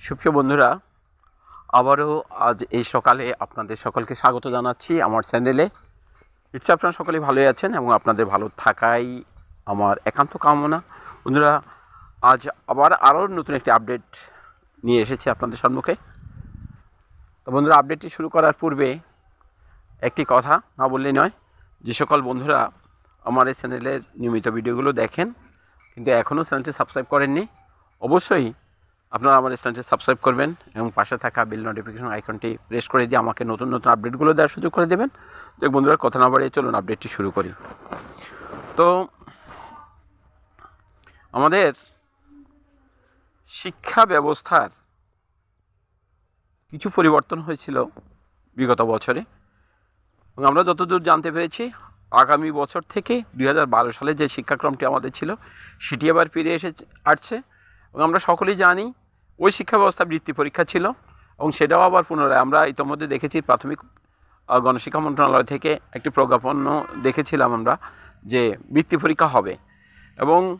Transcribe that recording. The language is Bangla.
সুপ্রিয় বন্ধুরা, আবারও আজ এই সকালে আপনাদের সকলকে স্বাগত জানাচ্ছি আমার চ্যানেলে। নিশ্চয়ই আপনারা সকলে ভালোই আছেন এবং আপনাদের ভালো থাকাই আমার একান্ত কামনা। বন্ধুরা, আজ আবার আরও নতুন একটি আপডেট নিয়ে এসেছি আপনাদের সম্মুখে। তো বন্ধুরা, আপডেটটি শুরু করার পূর্বে একটি কথা না বললেই নয়, যে সকল বন্ধুরা আমার এই চ্যানেলের নিয়মিত ভিডিওগুলো দেখেন, কিন্তু এখনও চ্যানেলটি সাবস্ক্রাইব করেননি, অবশ্যই আপনারা আমার চ্যানেলটি সাবস্ক্রাইব করবেন এবং পাশে থাকা বিল নোটিফিকেশন আইকনটি প্রেস করে দিয়ে আমাকে নতুন নতুন আপডেটগুলো দেওয়ার সুযোগ করে দেবেন। তো বন্ধুরা, কথা না বাড়িয়ে চলুন আপডেটটি শুরু করি। তো আমাদের শিক্ষা ব্যবস্থার কিছু পরিবর্তন হয়েছিল বিগত বছরে। এবং আমরা যতদূর জানতে পেরেছি, আগামী বছর থেকে দু হাজার বারো সালে যে শিক্ষাক্রমটি আমাদের ছিল, সেটি আবার ফিরে এসে আসছে। এবং আমরা সকলেই জানি ওই শিক্ষা ব্যবস্থা বৃত্তি পরীক্ষা ছিল এবং সেটাও আবার পুনরায় আমরা ইতোমধ্যে দেখেছি প্রাথমিক গণশিক্ষা মন্ত্রণালয় থেকে একটি প্রজ্ঞাপন দেখেছিলাম আমরা যে বৃত্তি পরীক্ষা হবে। এবং